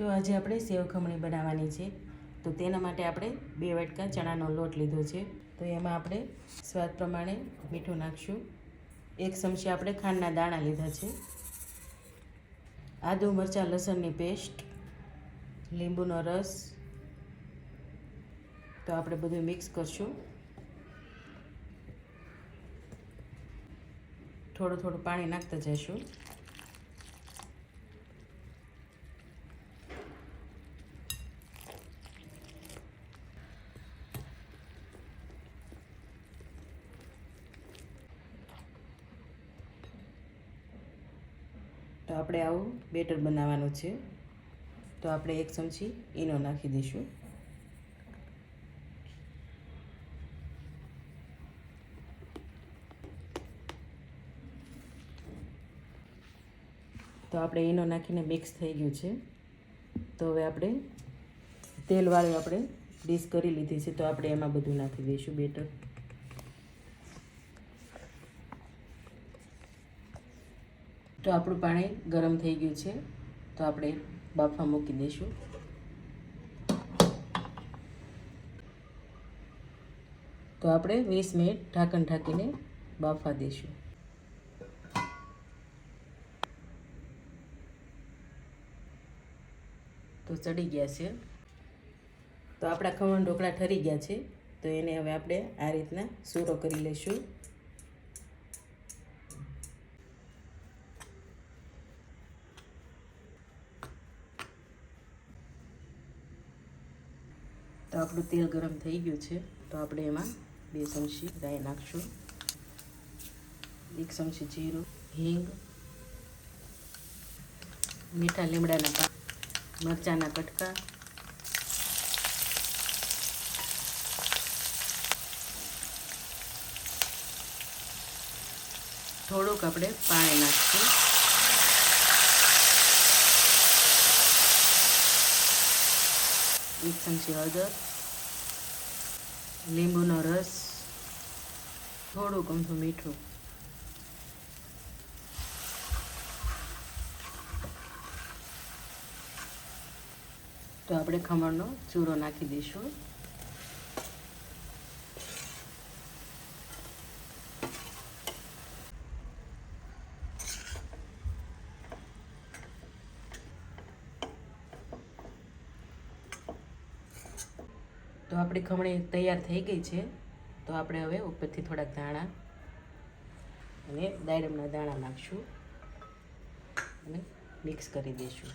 તો આજે આપણે સેવ ખમણી બનાવવાની છે. તો તેના માટે આપણે બે વાટકા ચણાનો લોટ લીધો છે. તો એમાં આપણે સ્વાદ પ્રમાણે મીઠું નાખશું. એક ચમચી આપણે ખાંડના દાણા લીધા છે. આદુ મરચાં, લસણની પેસ્ટ, લીંબુનો રસ. તો આપણે બધું મિક્સ કરશું. થોડું થોડું પાણી નાખતા જઈશું. તો આપણે આવું બેટર બનાવવાનું છે. તો આપણે એક ચમચી ઈનો નાખી દઈશું. તો આપણે ઈનો નાખીને મિક્સ થઈ ગયું છે. તો હવે આપણે તેલવાળી આપણે ડીશ કરી લીધી છે. તો આપણે એમાં બધું નાખી દઈશું બેટર. તો આપણું પાણી ગરમ થઈ ગયું છે. તો આપણે બાફા મૂકી દઈશું. તો આપણે વીસ મિનિટ ઢાંકણ ઢાંકીને બાફા દઈશું. તો ચડી ગયા છે. તો આપણા ખમણ ઢોકળા ઠરી ગયા છે. તો એને હવે આપણે આ રીતના સૂરો કરી લઈશું. તો આપણું તેલ ગરમ થઈ ગયું છે, તો આપણે એમાં બે ચમચી રાઈ નાખશું. એક ચમચી જીરું, હિંગ, મીઠા લીમડાના પાન મરચાંના કટકા, થોડુંક આપણે પાણી નાખશું. એક ચમચી હળદર લીંબુનો રસ થોડુંક અમથું મીઠું. તો આપણે ખમણનો ચૂરો નાખી દઈશું. તો આપણી ખમણી તૈયાર થઈ ગઈ છે. તો આપણે હવે ઉપરથી થોડાક દાણા અને દાડમના દાણા નાખશું અને મિક્સ કરી દઈશું.